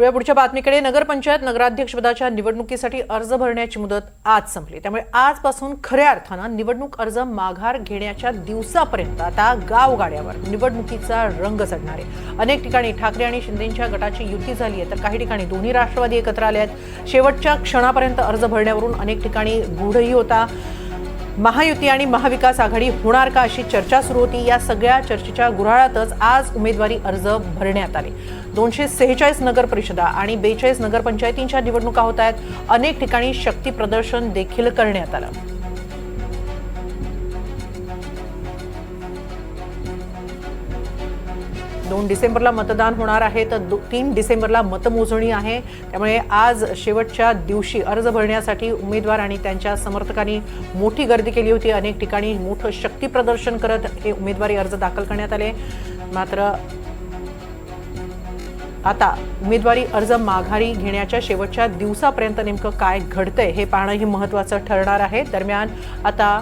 या पुढच्या बातमीकडे. नगरपंचायत नगराध्यक्षपदाच्या निवडणुकीसाठी अर्ज भरण्याची मुदत आज संपली. त्यामुळे आजपासून खऱ्या अर्थानं निवडणूक अर्ज माघार घेण्याच्या दिवसापर्यंत आता गावगाड्यावर निवडणुकीचा रंग चढणार आहे. अनेक ठिकाणी ठाकरे आणि शिंदेच्या गटाची युती झाली आहे तर काही ठिकाणी दोन्ही राष्ट्रवादी एकत्र आले आहेत. शेवटच्या क्षणापर्यंत अर्ज भरण्यावरून अनेक ठिकाणी गूढही होता. महायुती आणि महाविकास आघाडी होणार का अशी चर्चा सुरू होती. या सगळ्या चर्चेच्या गुऱ्हाळातच आज उमेदवारी अर्ज भरण्यात आले. दोनशे सेहेचाळीस नगर परिषदा आणि बेचाळीस नगरपंचायतींच्या निवडणुका होत आहेत. अनेक ठिकाणी शक्ती प्रदर्शन देखील करण्यात आलं. दोन डिसेंबरला मतदान होणार आहे. तर दो- तीन डिसेंबरला मतमोजणी आहे. त्यामुळे आज शेवटच्या दिवशी अर्ज भरण्यासाठी उमेदवार आणि त्यांच्या समर्थकांनी मोठी गर्दी केली होती. अनेक ठिकाणी मोठं शक्ती प्रदर्शन करत हे उमेदवारी अर्ज दाखल करण्यात आले. मात्र आता उमेदवारी अर्ज माघारी घेण्याच्या शेवटच्या दिवसापर्यंत नेमकं काय घडतंय हे पाहणं हे महत्वाचं ठरणार आहे. दरम्यान आता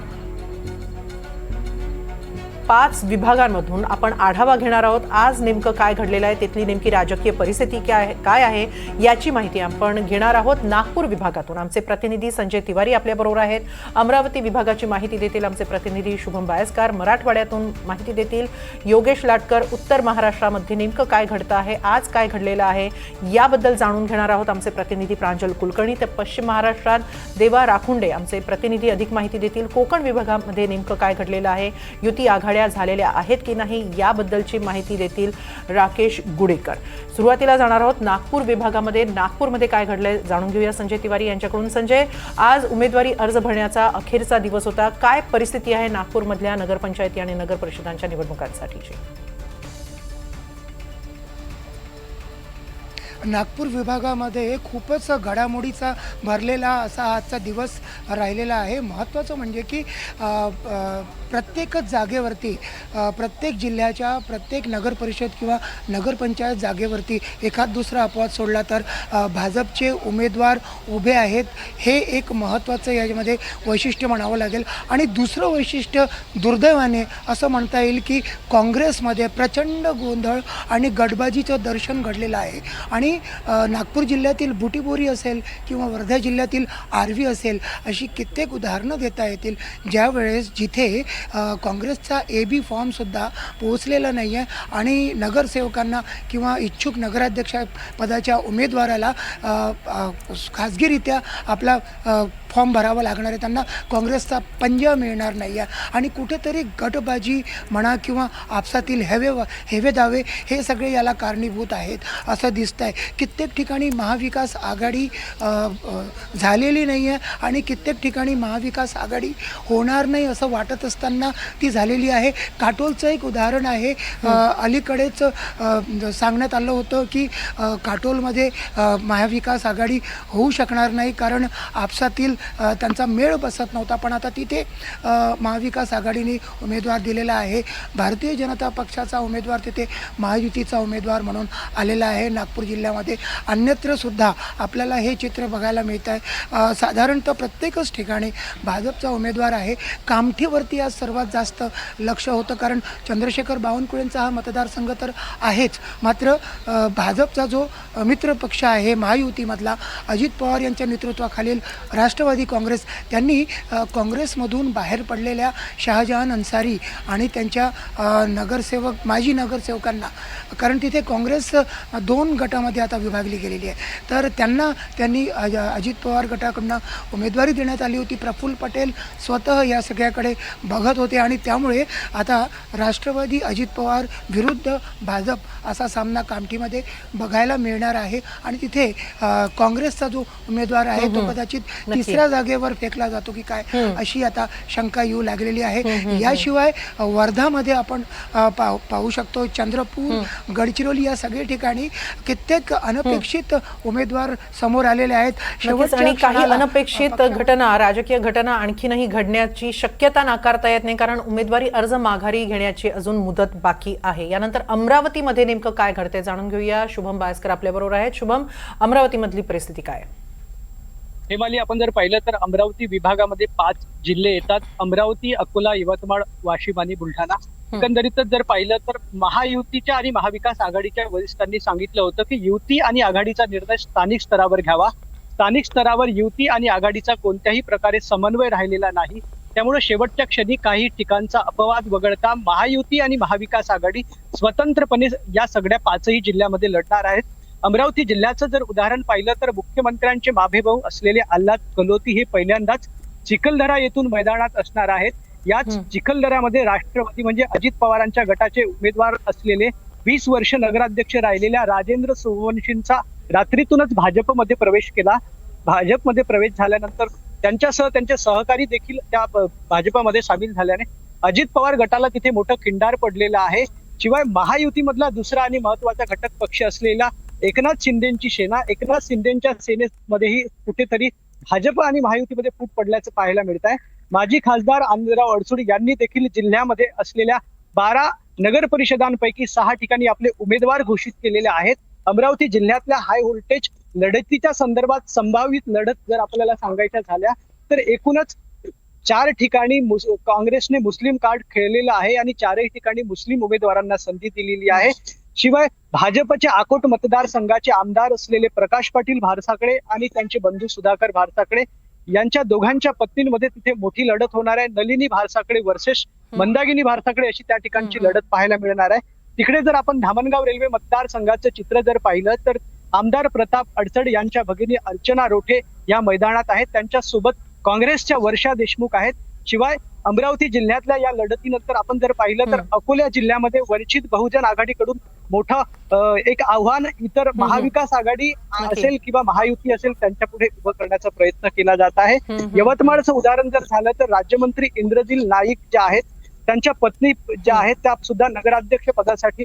पाच विभागांमधून आपण आढावा घेणार आहोत. आज नेमकं काय घडलेलं आहे तिथली नेमकी राजकीय परिस्थिती काय आहे- काय आहे याची माहिती आपण घेणार आहोत नागपूर विभागातून. आमचे प्रतिनिधी संजय तिवारी आपल्याबरोबर आहेत. अमरावती विभागाची माहिती देतील आमचे प्रतिनिधी शुभम बायस्कार. मराठवाड्यातून माहिती देतील योगेश लाटकर. उत्तर महाराष्ट्रामध्ये नेमकं काय घडतं आहे आज काय घडलेलं आहे याबद्दल जाणून घेणार आहोत आमचे प्रतिनिधी प्रांजल कुलकर्णी. तर पश्चिम महाराष्ट्रात देवा राखुंडे आमचे प्रतिनिधी अधिक माहिती देतील. कोकण विभागामध्ये नेमकं काय घडलेलं आहे युती आघाड्या झालेल्या आहेत की नाही याबद्दलची माहिती देतील राकेश गुडेकर. सुरुवातीला जाणार आहोत नागपूर विभागामध्ये. नागपूरमध्ये काय घडलंय जाणून घेऊया संजय तिवारी यांच्याकडून. संजय आज उमेदवारी अर्ज भरण्याचा अखेरचा दिवस होता. काय परिस्थिती आहे नागपूरमधल्या नगरपंचायती आणि नगर परिषदांच्या निवडणुकांसाठीची? नागपूर विभागामध्ये खूपच घडामोडीचा भरलेला असा आजचा दिवस राहिलेला आहे. महत्त्वाचं म्हणजे की प्रत्येकच जागेवरती प्रत्येक जिल्ह्याच्या प्रत्येक नगरपरिषद किंवा नगरपंचायत जागेवरती एखाद दुसरा अपवाद सोडला तर भाजपचे उमेदवार उभे आहेत हे एक महत्त्वाचं याच्यामध्ये वैशिष्ट्य म्हणावं लागेल. आणि दुसरं वैशिष्ट्य दुर्दैवाने असं म्हणता येईल की काँग्रेसमध्ये प्रचंड गोंधळ आणि गडबाजीचं दर्शन घडलेलं आहे. आणि नागपूर जिल्ह्यातील बुटीबोरी असेल किंवा वर्धा जिल्ह्यातील आर्वी असेल अशी कित्येक उदाहरणं देता येतील. ज्यावेळेस जिथे काँग्रेसचा ए बी फॉर्मसुद्धा पोहोचलेला नाही आहे. आणि नगरसेवकांना किंवा इच्छुक नगराध्यक्ष पदाच्या उमेदवाराला खाजगीरित्या आपला फॉर्म भरावा लागणार आहे. त्यांना काँग्रेसचा पंजा मिळणार नाही आहे आणि कुठेतरी गटबाजी म्हणा किंवा आपसातील हेवे हेवे दावे हे सगळे याला कारणीभूत आहेत. असं दिसतं आहे कित्येक ठिकाणी महाविकास आघाडी झालेली नाही आहे आणि कित्येक ठिकाणी महाविकास आघाडी होणार नाही असं वाटत असताना ती झालेली आहे. काटोलचं एक उदाहरण आहे. अलीकडेच सांगण्यात आलं होतं की काटोलमध्ये महाविकास आघाडी होऊ शकणार नाही कारण आपसातील त्यांचा मेळ बसत नव्हता. पण आता तिथे महाविकास आघाडीने उमेदवार दिलेला आहे. भारतीय जनता पक्षाचा उमेदवार तिथे महायुतीचा उमेदवार म्हणून आलेला आहे नागपूर जिल्ह्यामध्ये. अन्यत्र सुद्धा आपल्याला हे चित्र बघायला मिळत आहे साधारणतः प्रत्येकच ठिकाणी भाजपचा उमेदवार आहे. कामठीवरती आज सर्वात जास्त लक्ष होतं कारण चंद्रशेखर बावनकुळेंचा हा मतदारसंघ तर आहेच. मात्र भाजपचा जो मित्रपक्ष मित्र पक्ष आहे महायुतीमधला अजित पवार यांच्या नेतृत्वाखालील राष्ट्रवादी काँग्रेस. त्यांनी काँग्रेसमधून बाहेर पडलेल्या शहाजहान अन्सारी आणि त्यांच्या नगरसेवक माजी नगरसेवकांना. कारण तिथे काँग्रेस दोन गटामध्ये आता विभागली गेलेली आहे. तर त्यांना त्यांनी अज- अजित पवार गटाकडनं उमेदवारी देण्यात आली होती. प्रफुल्ल पटेल स्वतः या सगळ्याकडे बघत होते आणि त्यामुळे आता राष्ट्रवादी अजित पवार विरुद्ध भाजप असा सामना कामठीमध्ये बघायला मिळणार आहे. आणि तिथे काँग्रेसचा जो उमेदवार आहे तो कदाचित नक्की. तिसऱ्या जागेवर फेकला जातो की काय अशी आता शंका येऊ लागलेली आहे. याशिवाय वर्धामध्ये आपण पाहू पाहू शकतो चंद्रपूर गडचिरोली या सगळ्या ठिकाणी कित्येक अनपेक्षित उमेदवार समोर आलेले आहेत. काही अनपेक्षित घटना राजकीय घटना आणखीनही घडण्याची शक्यता नाकारता येत नाही कारण उमेदवारी अर्ज माघारी घेण्याची अजून मुदत बाकी आहे. यानंतर अमरावतीमध्ये नेमकं काय घडते जाणून घेऊया. शुभम बायस्कर आपल्याबरोबर आहेत. शुभम अमरावतीमधली परिस्थिती काय? आहे? हेमाली आपण जर पाहिलं तर अमरावती विभागामध्ये पाच जिल्हे येतात. अमरावती अकोला यवतमाळ वाशिम आणि बुलढाणा. एकंदरीतच जर पाहिलं तर महायुतीच्या आणि महाविकास आघाडीच्या वरिष्ठांनी सांगितलं होतं की युती आणि आघाडीचा निर्णय स्थानिक स्तरावर घ्यावा. स्थानिक स्तरावर युती आणि आघाडीचा कोणत्याही प्रकारे समन्वय राहिलेला नाही. त्यामुळे शेवटच्या क्षणी काही ठिकाणचा अपवाद वगळता महायुती आणि महाविकास आघाडी स्वतंत्रपणे या सगळ्या पाचही जिल्ह्यामध्ये लढणार आहेत. अमरावती जिल्ह्याचं जर उदाहरण पाहिलं तर मुख्यमंत्र्यांचे माभेभाऊ असलेले आल्हाद कलोती हे पहिल्यांदाच चिखलदरा येथून मैदानात असणार आहेत. याच. चिखलदऱ्यामध्ये राष्ट्रवादी म्हणजे अजित पवारांच्या गटाचे उमेदवार असलेले वीस वर्ष नगराध्यक्ष राहिलेल्या राजेंद्र सोमवंशींचा रात्रीतूनच भाजपमध्ये प्रवेश केला. भाजपमध्ये प्रवेश झाल्यानंतर त्यांच्यासह त्यांचे सहकारी देखील त्या भाजपमध्ये सामील झाल्याने अजित पवार गटाला तिथे मोठं खिंडार पडलेलं आहे. शिवाय महायुतीमधला दुसरा आणि महत्त्वाचा घटक पक्ष असलेला एकनाथ शिंदेची सेना एकनाथ शिंदेच्या सेनेमध्येही कुठेतरी भाजप आणि महायुतीमध्ये फूट पडल्याचं पाहायला मिळत आहे माजी खासदार आनंदराव अडसुड यांनी देखील जिल्ह्यामध्ये असलेल्या बारा नगर परिषदांपैकी सहा ठिकाणी आपले उमेदवार घोषित केलेले आहेत. अमरावती जिल्ह्यातल्या हाय व्होल्टेज लढतीच्या संदर्भात संभावित लढत जर आपल्याला सांगायच्या झाल्या तर एकूणच चार ठिकाणी मुस- काँग्रेसने मुस्लिम कार्ड खेळलेलं आहे आणि चारही ठिकाणी मुस्लिम उमेदवारांना संधी दिलेली आहे. शिवाय भाजपचे आकोट मतदारसंघाचे आमदार असलेले प्रकाश पाटील भारसाकडे आणि त्यांचे बंधू सुधाकर भारसाकडे यांच्या दोघांच्या पत्नींमध्ये तिथे मोठी लढत होणार आहे. नलिनी भारसाकडे वर्सेस मंदागिनी भारसाकडे अशी त्या ठिकाणची. लढत पाहायला मिळणार आहे. तिकडे जर आपण धामणगाव रेल्वे मतदारसंघाचं चित्र जर पाहिलं तर आमदार प्रताप अडचड यांच्या भगिनी अर्चना रोठे या मैदानात आहेत. त्यांच्यासोबत काँग्रेसच्या वर्षा देशमुख आहेत. शिवाय अमरावती जिल्ह्यातल्या या लढतीनंतर आपण जर पाहिलं तर. अकोला जिल्ह्यामध्ये वंचित बहुजन आघाडीकडून मोठं अं, एक आव्हान इतर महाविकास आघाडी. असेल किंवा महायुती असेल त्यांच्या पुढे उभं करण्याचा प्रयत्न केला जात आहे. यवतमाळचं उदाहरण जर झालं तर राज्यमंत्री इंद्रजील नाईक ज्या आहेत त्यांच्या पत्नी ज्या आहेत त्या सुद्धा नगराध्यक्ष पदासाठी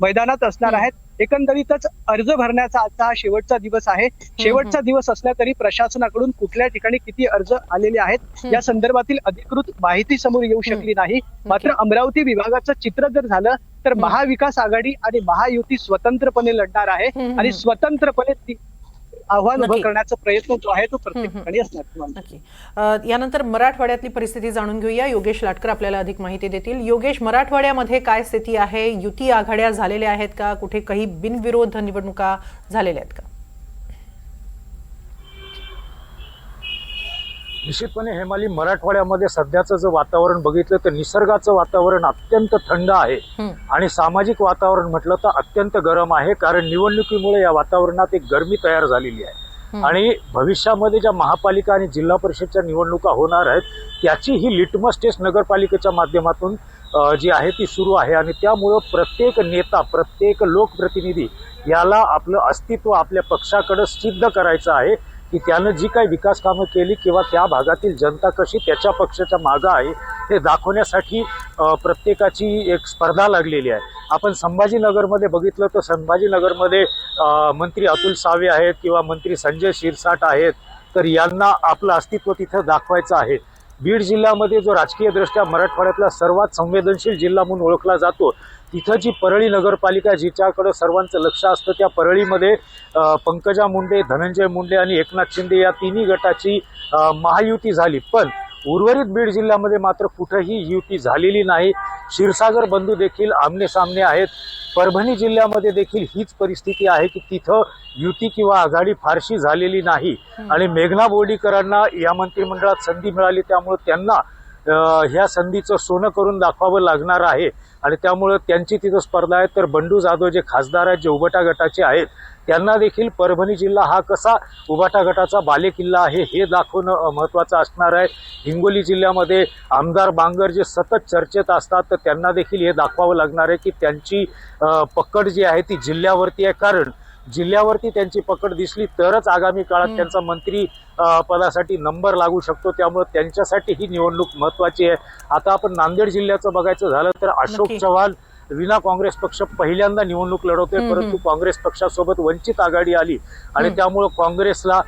मैदानात असणार. आहेत एकंदरीतच अर्ज भरण्याचा आजचा हा शेवटचा दिवस आहे शेवटचा दिवस असला तरी प्रशासनाकडून कुठल्या ठिकाणी किती अर्ज आलेले आहेत. या संदर्भातील अधिकृत माहिती समोर येऊ शकली नाही मात्र अमरावती विभागाचं चित्र जर झालं तर. महाविकास आघाडी आणि महायुती स्वतंत्रपणे लढणार आहे. आणि स्वतंत्रपणे आव्हान उभं. करण्याचा प्रयत्न जो आहे तो प्रत्येक हम्म. ठिकाणी असणार यानंतर मराठवाड्यातली परिस्थिती जाणून घेऊया. योगेश लाटकर आपल्याला अधिक माहिती देतील. योगेश मराठवाड्यामध्ये काय स्थिती आहे? युती आघाड्या झालेल्या आहेत का? कुठे काही बिनविरोध निवडणुका झालेल्या आहेत का? निश्चितपणे हेमाली मराठवाड्यामध्ये सध्याचं जर वातावरण बघितलं तर निसर्गाचं वातावरण अत्यंत थंड आहे. आणि सामाजिक वातावरण म्हटलं तर अत्यंत गरम आहे कारण निवडणुकीमुळे या वातावरणात एक गरमी तयार झालेली आहे. आणि भविष्यामध्ये ज्या महापालिका आणि जिल्हा परिषदच्या निवडणुका होणार आहेत त्याची ही लिटमस टेस्ट नगरपालिकेच्या माध्यमातून जी आहे ती सुरू आहे आणि त्यामुळं प्रत्येक नेता प्रत्येक लोकप्रतिनिधी याला आपलं अस्तित्व आपल्या पक्षाकडे सिद्ध करायचं आहे की त्यानं जी काही विकास कामं केली किंवा त्या भागातील जनता कशी त्याच्या पक्षाच्या मागं आहे हे दाखवण्यासाठी प्रत्येकाची एक स्पर्धा लागलेली आहे. आपण संभाजीनगरमध्ये बघितलं तर संभाजीनगरमध्ये मंत्री अतुल सावे आहेत किंवा मंत्री संजय शिरसाट आहेत तर यांना आपलं अस्तित्व तिथं दाखवायचं आहे. बीड जिल्ह्यामध्ये जो राजकीयदृष्ट्या मराठवाड्यातला सर्वात संवेदनशील जिल्हा म्हणून ओळखला जातो तिथं जी परळी नगरपालिका जिच्याकडं सर्वांचं लक्ष असतं त्या परळीमध्ये पंकजा मुंडे धनंजय मुंडे आणि एकनाथ शिंदे या तिन्ही गटाची महायुती झाली. पण उर्वरित बीड जिल्ह्यामध्ये मात्र कुठंही युती झालेली नाही. क्षीरसागर बंधू देखील आमने सामने आहेत. परभणी जिल्ह्यामध्ये देखील हीच परिस्थिती आहे की तिथं युती किंवा आघाडी फारशी झालेली नाही. आणि मेघना बोर्डीकरांना या मंत्रिमंडळात संधी मिळाली त्यामुळे त्यांना ह्या संधीचं सोनं करून दाखवावं लागणार आहे. आणि त्यामुळं त्यांची तिथं स्पर्धा आहे. तर बंडू जाधव जे खासदार आहेत जे उभटा गटाचे आहेत त्यांना देखील परभणी जिल्हा हा कसा उबाटा गटाचा बालेकिल्ला आहे हे दाखवणं महत्त्वाचं असणार आहे. हिंगोली जिल्ह्यामध्ये आमदार बांगर जे सतत चर्चेत असतात तर त्यांना देखील हे दाखवावं लागणार आहे की त्यांची पकड जी आहे ती जिल्ह्यावरती आहे. कारण जिल्ह्यावरती त्यांची पकड दिसली तरच आगामी काळात. त्यांचा मंत्री पदासाठी नंबर लागू शकतो त्यामुळे त्यांच्यासाठी ही निवडणूक महत्वाची आहे आता आपण नांदेड जिल्ह्याचं बघायचं झालं तर अशोक. चव्हाण विना काँग्रेस पक्ष पहिल्यांदा निवडणूक लढवतोय परंतु. काँग्रेस पक्षासोबत वंचित आघाडी आली आणि. त्यामुळं काँग्रेसला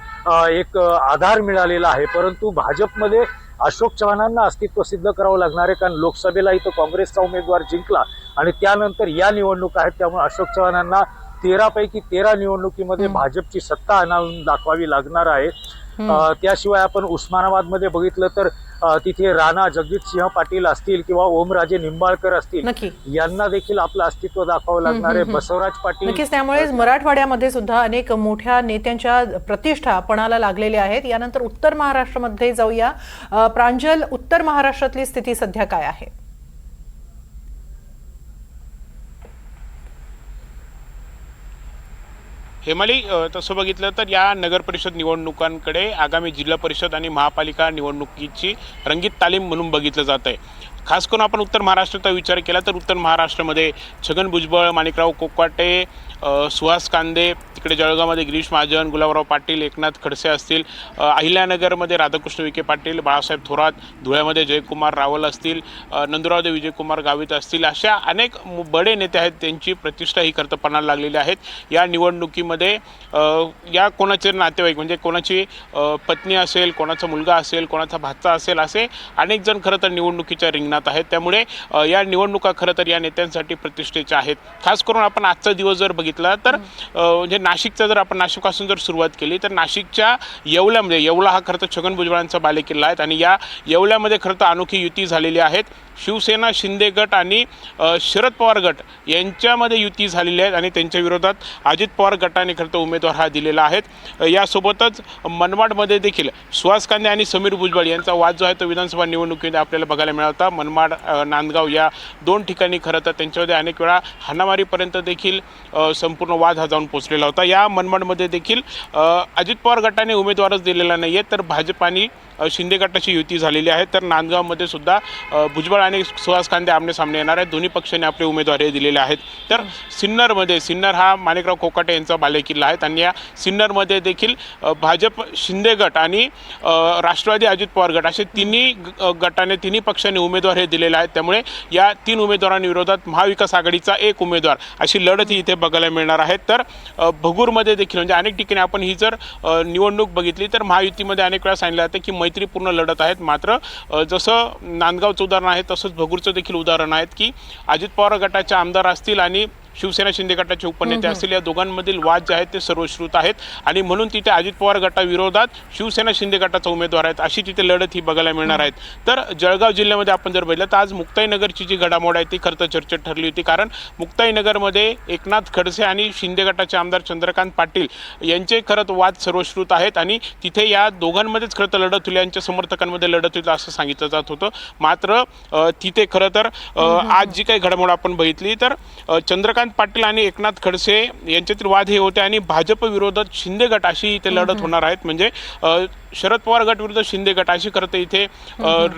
एक आधार मिळालेला आहे परंतु भाजपमध्ये अशोक चव्हाणांना अस्तित्व सिद्ध करावं लागणार आहे कारण लोकसभेला इथं काँग्रेसचा उमेदवार जिंकला आणि त्यानंतर या निवडणुका आहेत त्यामुळे अशोक चव्हाणांना तेरा पैकी तेरा निवडणुकीमध्ये. भाजपची सत्ता आणून दाखवावी लागणार आहे. त्याशिवाय आपण उस्मानाबादमध्ये बघितलं तर तिथे राणा जगजितसिंह पाटील असतील किंवा ओमराजे निंबाळकर असतील यांना देखील आपलं अस्तित्व दाखवावं लागणार आहे. बसवराज पाटील नक्कीच त्यामुळेच मराठवाड्यामध्ये सुद्धा अनेक मोठ्या नेत्यांच्या प्रतिष्ठा पणाला लागलेल्या आहेत. यानंतर उत्तर महाराष्ट्रामध्ये जाऊया. प्रांजल उत्तर महाराष्ट्रातली स्थिती सध्या काय आहे? हेमाली तसं बघितलं तर या नगर परिषद निवडणुकांकडे आगामी जिल्हा परिषद आणि महापालिका निवडणुकीची रंगीत तालीम म्हणून बघितलं जात आहे खास करून आपण उत्तर महाराष्ट्राचा विचार केला तर उत्तर महाराष्ट्रामध्ये छगन भुजबळ माणिकराव कोकाटे सुहास कांदे तिकडे जळगावमध्ये गिरीश महाजन गुलाबराव पाटील एकनाथ खडसे असतील. अहिल्यानगरमध्ये राधाकृष्ण विखे पाटील बाळासाहेब थोरात धुळ्यामध्ये जयकुमार रावल असतील अ, नंदुरावदे विजयकुमार गावित असतील अशा अनेक बडे नेते आहेत त्यांची प्रतिष्ठा ही कर्तपणाला लागलेली आहेत. या निवडणुकीमध्ये या कोणाचे नातेवाईक म्हणजे कोणाची पत्नी असेल कोणाचा मुलगा असेल कोणाचा भाचा असेल असे अनेक जण खरं तर निवडणुकीच्या रिंगणात आहेत. त्यामुळे या निवडणुका खरं तर या नेत्यांसाठी प्रतिष्ठेच्या आहेत. खास करून आपण आजचा दिवस जर बघितला तर म्हणजे नाशिकचा जर आपण नाशिकपासून जर सुरुवात केली तर नाशिकच्या येवल्यामध्ये येवला हा खरं तर छगन भुजबळांचा बालेकिल्ला आहे आणि या येवल्यामध्ये खरं तर अनोखी युती झालेली आहेत. शिवसेना शिंदे गट आणि शरद पवार गट यांच्यामध्ये युती झालेली आहे आणि त्यांच्या विरोधात अजित पवार गटाने खरं तर उमेदवार हा दिलेला आहे यासोबतच मनमाडमध्ये देखील सुहास कांदे आणि समीर भुजबळ यांचा वाद जो आहे तो विधानसभा निवडणुकीमध्ये आपल्याला बघायला मिळाला मनमाड नांदगाव या दोन ठिकाणी खरं तर त्यांच्यामध्ये अनेक वेळा हाणामारीपर्यंत देखील संपूर्ण वाद हा जाऊन पोचलेला होता. या मनमाडमध्ये देखील अजित पवार गटाने उमेदवारच दिलेला नाही आहे तर भाजपाने शिंदे गटाची युती झालेली आहे. तर नांदगावमध्ये सुद्धा भुजबळ आणि सुहास कांदे आमनेसामने येणार आहेत. दोन्ही पक्षांनी आपले उमेदवार हे दिलेले आहेत. तर सिन्नरमध्ये सिन्नर हा माणिकराव कोकाटे यांचा बालेकिल्ला आहे. आणि या सिन्नरमध्ये देखील भाजप शिंदे गट आणि राष्ट्रवादी अजित पवार गट असे तिन्ही गटाने तिन्ही पक्षांनी उमेदवार हे दिलेले आहेत. त्यामुळे या तीन उमेदवारांविरोधात महाविकास आघाडीचा एक उमेदवार अशी लढत ही इथे बघायला मिळणार आहे. तर भगूरमध्ये देखील म्हणजे अनेक ठिकाणी आपण ही जर निवडणूक बघितली तर महायुतीमध्ये अनेक वेळा सांगितलं जातं की मैत्रीपूर्ण लढत आहेत. मात्र जसं नांदगावचं उदाहरण आहे तसंच भगूरचं देखील उदाहरण आहेत की अजित पवार गटाचे आमदार असतील आणि शिवसेना शिंदे गटाचे उपनेते असतील या दोघांमधील वाद जे आहेत ते सर्वश्रुत आहेत. आणि म्हणून तिथे अजित पवार गटाविरोधात शिवसेना शिंदे गटाचा उमेदवार आहेत. अशी तिथे लढत ही बघायला मिळणार आहेत. तर जळगाव जिल्ह्यामध्ये आपण जर बघितलं तर आज मुक्ताईनगरची जी घडामोड आहे ती खरं तर चर्चेत ठरली होती. कारण मुक्ताईनगरमध्ये एकनाथ खडसे आणि शिंदे गटाचे आमदार चंद्रकांत पाटील यांचे खरं तर वाद सर्वश्रुत आहेत. आणि तिथे या दोघांमध्येच खरं तर लढत होईल यांच्या समर्थकांमध्ये लढत होईल असं सांगितलं जात होतं. मात्र तिथे खरं तर आज जी काही घडामोड आपण बघितली तर अ, चंद्रकांत पाटील आणि एकनाथ खडसे यांच्यातील वाद हे होते आणि भाजप विरोधात शिंदे गट अशी इथे लढत होणार आहेत. म्हणजे शरद पवार गट विरुद्ध शिंदे गट अशी खरं तर इथे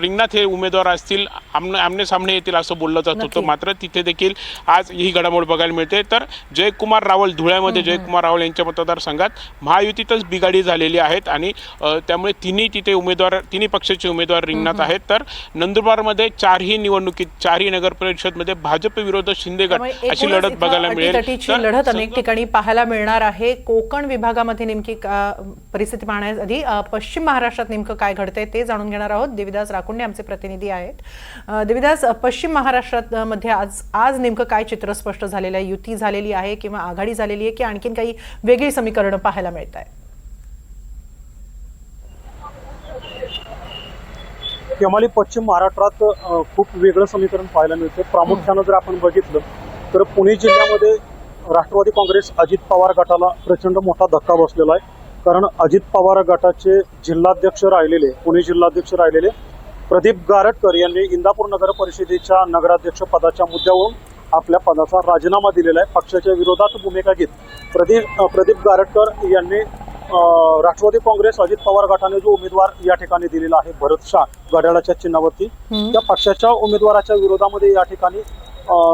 रिंगणात हे उमेदवार असतील आमने आमने सामने येतील असं बोललं जात. होतं. मात्र तिथे देखील आज ही घडामोड बघायला मिळते. तर जयकुमार रावल धुळ्यामध्ये जयकुमार रावल यांच्या मतदारसंघात महायुतीतच बिघाडी झालेली आहेत आणि त्यामुळे तिन्ही तिथे उमेदवार तिन्ही पक्षाचे उमेदवार रिंगणात आहेत. तर नंदुरबारमध्ये चारही निवडणुकीत चारही नगर परिषदमध्ये भाजप विरोधात शिंदे गट अशी लढत बघायला मिळेल. लढत अनेक ठिकाणी पाहायला मिळणार आहे. कोकण विभागामध्ये नेमकी परिस्थिती पाहण्याआधी पश्चिम महाराष्ट्रात नेमकं काय घडतंय ते जाणून घेणार आहोत. देविदास राकुंडे आमचे प्रतिनिधी आहेत. देविदास पश्चिम महाराष्ट्रात मध्ये आज आज नेमकं काय चित्र स्पष्ट झालेलं आहे? युती झालेली आहे किंवा आघाडी झालेली आहे की आणखीन काही वेगळी समीकरणं पाहायला मिळत आहे केमाली पश्चिम महाराष्ट्रात खूप वेगळं समीकरण पाहायला मिळतं प्रामुख्यानं जर आपण बघितलं तर पुणे जिल्ह्यामध्ये राष्ट्रवादी काँग्रेस अजित पवार गटाला प्रचंड मोठा धक्का बसलेला आहे. कारण अजित पवार गटाचे जिल्हाध्यक्ष राहिलेले पुणे जिल्हाध्यक्ष राहिलेले प्रदीप गारटकर यांनी इंदापूर नगर परिषदेच्या नगराध्यक्ष पदाच्या मुद्द्यावरून आपल्या पदाचा राजीनामा दिलेला आहे पक्षाच्या विरोधात भूमिका घेत प्रदीप प्रदीप गारटकर यांनी राष्ट्रवादी काँग्रेस अजित पवार गटाने जो उमेदवार या ठिकाणी दिलेला आहे भरत शाह घड्याळाच्या चिन्हावरती. त्या पक्षाच्या उमेदवाराच्या विरोधामध्ये या ठिकाणी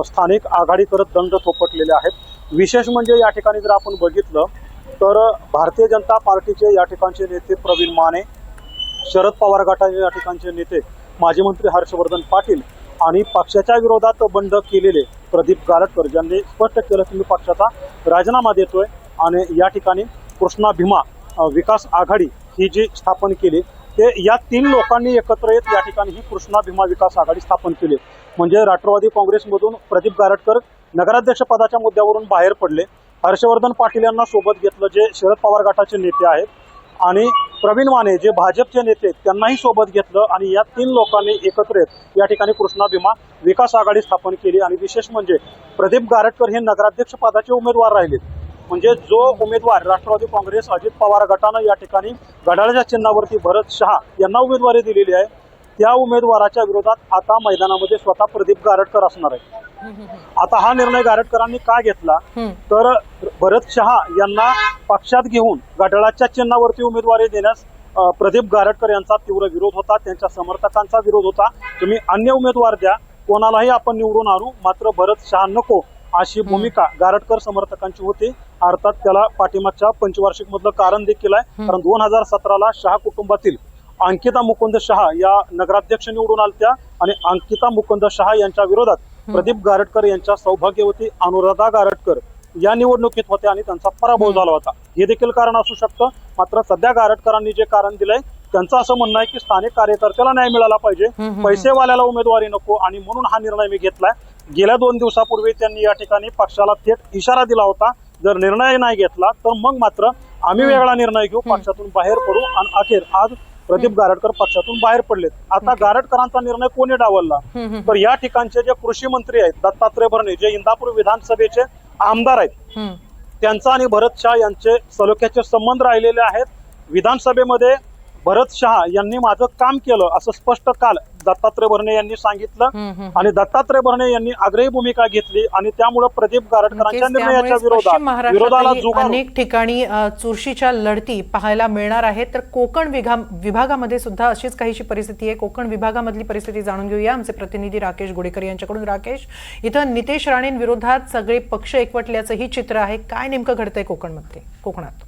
स्थानिक आघाडी करत दंड थोपटलेले आहेत विशेष म्हणजे या ठिकाणी जर आपण बघितलं तर भारतीय जनता पार्टीचे या ठिकाणचे नेते प्रवीण माने शरद पवार गटाचे या ठिकाणचे नेते माजी मंत्री हर्षवर्धन पाटील आणि पक्षाच्या विरोधात बंड केलेले प्रदीप गारटकर ज्यांनी स्पष्ट केलं की मी पक्षाचा राजीनामा देतोय आणि या ठिकाणी कृष्णा भीमा विकास आघाडी ही जी स्थापन केली ते या तीन लोकांनी एकत्र येत या ठिकाणी ही कृष्णा भीमा विकास आघाडी स्थापन केली. म्हणजे राष्ट्रवादी काँग्रेसमधून प्रदीप गारटकर नगराध्यक्षपदाच्या मुद्द्यावरून बाहेर पडले. हर्षवर्धन पाटील यांना सोबत घेतलं जे शरद पवार गटाचे नेते आहेत आणि प्रवीण माने जे भाजपचे नेते आहेत, त्यांनाही सोबत घेतलं आणि या तीन लोकांनी एकत्र येत या ठिकाणी कृष्णा भीमा विकास आघाडी स्थापन केली आणि विशेष म्हणजे प्रदीप गारटकर हे नगराध्यक्ष पदाचे उमेदवार राहिले म्हणजे जो उमेदवार राष्ट्रवादी काँग्रेस अजित पवार गटानं या ठिकाणी घड्याळाच्या चिन्हावरती भरत शहा यांना उमेदवारी दिलेली आहे त्या उमेदवाराच्या विरोधात आता मैदानामध्ये स्वतः प्रदीप गारटकर असणार आहे आता हा निर्णय गारटकरांनी का घेतला. तर भरत शहा यांना पक्षात घेऊन घड्याळाच्या चिन्हावरती उमेदवारी देण्यास प्रदीप गारटकर यांचा तीव्र विरोध होता. त्यांच्या समर्थकांचा विरोध होता. तुम्ही अन्य उमेदवार द्या. कोणालाही आपण निवडून आणू. मात्र भरत शहा नको अशी भूमिका गारटकर समर्थकांची होती. अर्थात त्याला पाठीमागच्या पंचवार्षिक मधलं कारण देखील आहे. कारण दोन हजार सतराला शहा कुटुंबातील अंकिता मुकुंद शहा या नगराध्यक्ष निवडून आलत्या आणि अंकिता मुकुंद शहा यांच्या विरोधात प्रदीप गारटकर यांच्या सौभाग्यवती अनुराधा गारटकर या निवडणुकीत होत्या आणि त्यांचा पराभव झाला होता. हे देखील कारण असू शकतं. मात्र सध्या गारटकरांनी जे कारण दिलंय त्यांचं असं म्हणणं आहे की स्थानिक कार्यकर्त्याला न्याय मिळाला पाहिजे. पैसेवाल्याला उमेदवारी नको आणि म्हणून हा निर्णय मी घेतलाय. गेल्या दोन दिवसापूर्वी त्यांनी या ठिकाणी पक्षाला थेट इशारा दिला होता. जर निर्णय नाही घेतला तर मग मात्र आम्ही वेगळा निर्णय घेऊ पक्षातून बाहेर पडू आणि अखेर आज प्रदीप गारटकर पक्षातून बाहेर पडलेत. आता गारटकरांचा निर्णय कोणी डावलला? तर या ठिकाणचे जे कृषी मंत्री आहेत दत्तात्रय भरणे जे इंदापूर विधानसभेचे आमदार आहेत. त्यांचा आणि भरत शहा यांचे सलोख्याचे संबंध राहिलेले आहेत. विधानसभेमध्ये भरत शहा यांनी माझं काम केलं असं स्पष्ट काल दत्तात्रय भरणे यांनी सांगितलं. आणि दत्तात्रय भरणे यांनी आग्रही भूमिका घेतली आणि त्यामुळे प्रदीप गारटकरांच्या नक्कीच निर्णयाच्या विरोधात विरोधाला अनेक ठिकाणी चुरशीच्या लढती पाहायला मिळणार आहेत. तर कोकण विभा- विभागामध्ये सुद्धा अशीच काहीशी परिस्थिती आहे. कोकण विभागामधली परिस्थिती जाणून घेऊया. आमचे प्रतिनिधी राकेश गोडेकर यांच्याकडून. राकेश इथं नितेश राणेंविरोधात सगळे पक्ष एकवटल्याचं ही चित्र आहे. काय नेमकं घडतंय कोकणमध्ये कोकणात?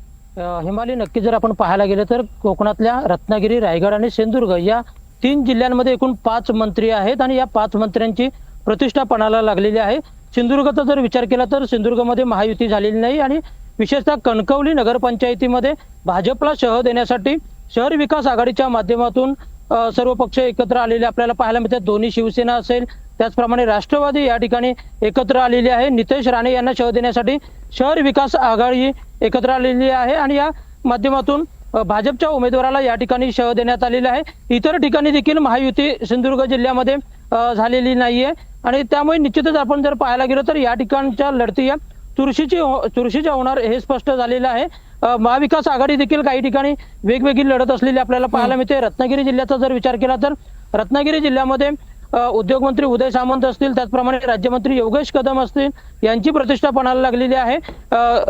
हिमालय नक्की जर आपण पाहायला गेलं तर कोकणातल्या रत्नागिरी रायगड आणि सिंधुदुर्ग या तीन जिल्ह्यांमध्ये एकूण पाच मंत्री आहेत आणि या पाच मंत्र्यांची प्रतिष्ठा पणाला लागलेली आहे. सिंधुदुर्गचा जर विचार केला तर सिंधुदुर्गमध्ये महायुती झालेली नाही आणि विशेषतः कणकवली नगरपंचायतीमध्ये भाजपला शह देण्यासाठी शहर विकास आघाडीच्या माध्यमातून सर्व पक्ष एकत्र आलेले आपल्याला पाहायला मिळतात. दोन्ही शिवसेना असेल त्याचप्रमाणे राष्ट्रवादी या ठिकाणी एकत्र आलेली आहे. नितेश राणे यांना शह देण्यासाठी शहर विकास आघाडी एकत्र आलेली आहे आणि या माध्यमातून भाजपच्या उमेदवाराला या ठिकाणी शह देण्यात आलेला आहे. इतर ठिकाणी देखील महायुती सिंधुदुर्ग जिल्ह्यामध्ये झालेली नाहीये. आणि त्यामुळे निश्चितच आपण जर पाहायला गेलो तर या ठिकाणच्या लढती या चुरशीची हो- चुरशीच्या होणार हे स्पष्ट झालेलं आहे. महाविकास आघाडी देखील काही ठिकाणी वेगवेगळी लढत असलेली आपल्याला पाहायला मिळते. रत्नागिरी जिल्ह्याचा जर विचार केला तर रत्नागिरी जिल्ह्यामध्ये उद्योगमंत्री उदय सामंत असतील त्याचप्रमाणे राज्यमंत्री योगेश कदम असतील यांची प्रतिष्ठा पणाला लागलेली आहे.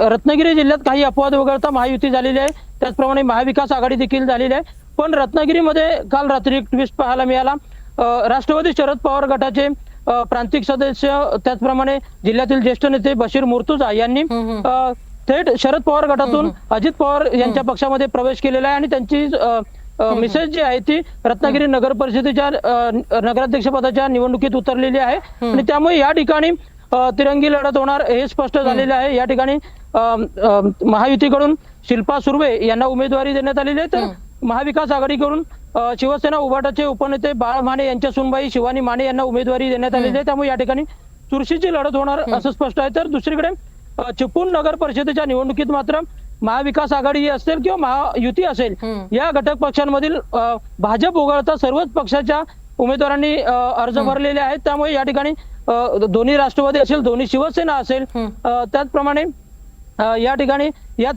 रत्नागिरी जिल्ह्यात काही अपवाद वगळता महायुती झालेली आहे. त्याचप्रमाणे महाविकास आघाडी देखील झालेली आहे. पण रत्नागिरीमध्ये काल रात्री एक ट्विस्ट पाहायला मिळाला. राष्ट्रवादी शरद पवार गटाचे प्रांतिक सदस्य त्याचप्रमाणे जिल्ह्यातील ज्येष्ठ नेते बशीर मुर्तुजा यांनी थेट शरद पवार गटातून अजित पवार यांच्या पक्षामध्ये प्रवेश केलेला आहे आणि त्यांची मिसेस जी आहे ती रत्नागिरी नगर परिषदेच्या अ, न- नगराध्यक्षपदाच्या निवडणुकीत उतरलेली आहे. आणि त्यामुळे या ठिकाणी तिरंगी लढत होणार हे स्पष्ट झालेले आहे. या ठिकाणी महायुतीकडून शिल्पा सुर्वे यांना उमेदवारी देण्यात आलेली आहे. तर महाविकास आघाडीकडून शिवसेना उभाटाचे उपनेते बाळ माने यांच्या सुनबाई शिवानी माने यांना उमेदवारी देण्यात आलेली आहे. त्यामुळे या ठिकाणी चुरशीची लढत होणार असं स्पष्ट आहे. तर दुसरीकडे चिपळूण नगर परिषदेच्या निवडणुकीत मात्र महाविकास आघाडी असेल किंवा महायुती असेल या घटक पक्षांमधील भाजप वगळता सर्वच पक्षाच्या उमेदवारांनी अर्ज भरलेले आहेत. त्यामुळे या ठिकाणी दोन्ही राष्ट्रवादी असेल दोन्ही शिवसेना असेल त्याचप्रमाणे या ठिकाणी या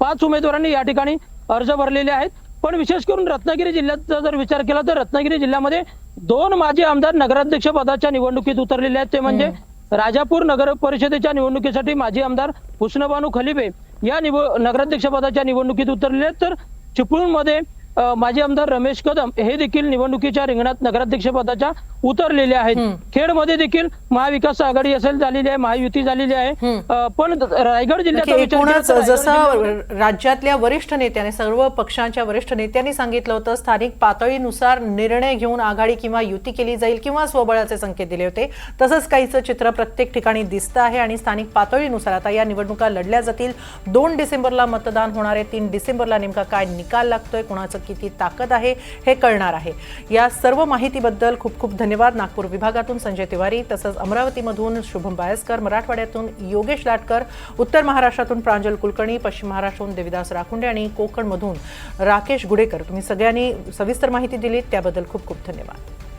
पाच उमेदवारांनी या ठिकाणी अर्ज भरलेले आहेत. पण विशेष करून रत्नागिरी जिल्ह्याचा जर विचार केला तर रत्नागिरी जिल्ह्यामध्ये दोन माजी आमदार नगराध्यक्ष पदाच्या निवडणुकीत उतरलेले आहेत. ते म्हणजे राजापूर नगर परिषदेच्या निवडणुकीसाठी माजी आमदार हुस्नबानू खलिबे या निव नगराध्यक्षपदाच्या निवडणुकीत उतरले तर चिपळूणमध्ये माजी आमदार रमेश कदम हे देखील निवडणुकीच्या रिंगणात नगराध्यक्ष पदाच्या उतरलेले आहेत. खेडमध्ये देखील महाविकास आघाडी असेल झालेली आहे महायुती झालेली आहे. पण रायगड जिल्ह्यामध्ये- जसं राज्यातल्या वरिष्ठ नेत्याने सर्व पक्षांच्या वरिष्ठ नेत्यांनी सांगितलं होतं स्थानिक पातळीनुसार निर्णय घेऊन आघाडी किंवा युती केली जाईल किंवा स्वबळाचे संकेत दिले होते. तसंच काहीचं चित्र प्रत्येक ठिकाणी दिसतं आहे आणि स्थानिक पातळीनुसार आता या निवडणुका लढल्या जातील. दोन डिसेंबरला मतदान होणार आहे. तीन डिसेंबरला नेमका काय निकाल लागतोय कोणाचं किती ताकद आहे हे कळणार आहे. या सर्व माहितीबद्दल खूप खूप धन्यवाद नागपूर विभागातून संजय तिवारी तसंच अमरावतीमधून शुभम बायस्कर मराठवाड्यातून योगेश लाटकर उत्तर महाराष्ट्रातून प्रांजल कुलकर्णी पश्चिम महाराष्ट्रातून देविदास राखुंडे आणि कोकणमधून राकेश गुडेकर. तुम्ही सगळ्यांनी सविस्तर माहिती दिलीत त्याबद्दल खूप खूप धन्यवाद.